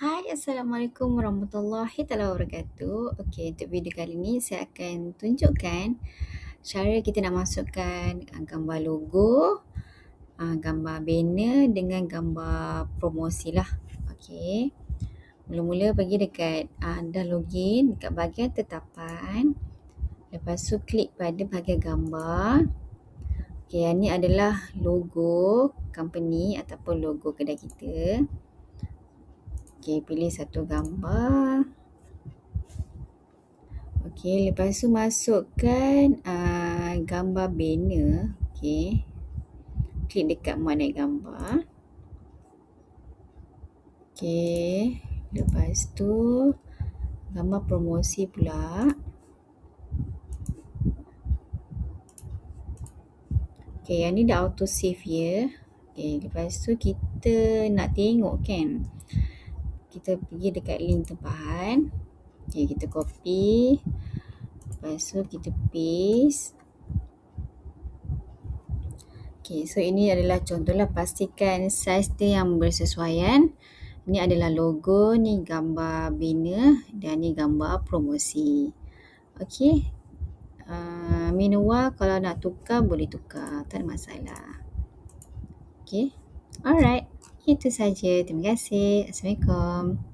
Hai, Assalamualaikum warahmatullahi taala wabarakatuh. Okey, untuk video kali ni saya akan tunjukkan cara kita nak masukkan uh, gambar logo, uh, gambar banner dengan gambar promosi lah. Okey. Mula-mula pergi dekat uh, dah login dekat bahagian tetapan. Lepas tu klik pada bahagian gambar. Okey, yang ni adalah logo company ataupun logo kedai kita. Okey, pilih satu gambar. Okey, lepas tu masukkan uh, gambar banner. Okey. Klik dekat mana gambar. Okey. Lepas tu gambar promosi pula. Okey, yang ni dah auto save ya. Okey, lepas tu kita nak tengok kan kita pergi dekat link tempahan. Okay, kita copy. Lepas tu kita paste. Okay, so ini adalah contohlah pastikan saiz dia yang bersesuaian. Ini adalah logo, ni gambar banner dan ni gambar promosi. Okay. Uh, minua kalau nak tukar boleh tukar, tak ada masalah. Okay. Alright. Itu saja. Terima kasih. Assalamualaikum.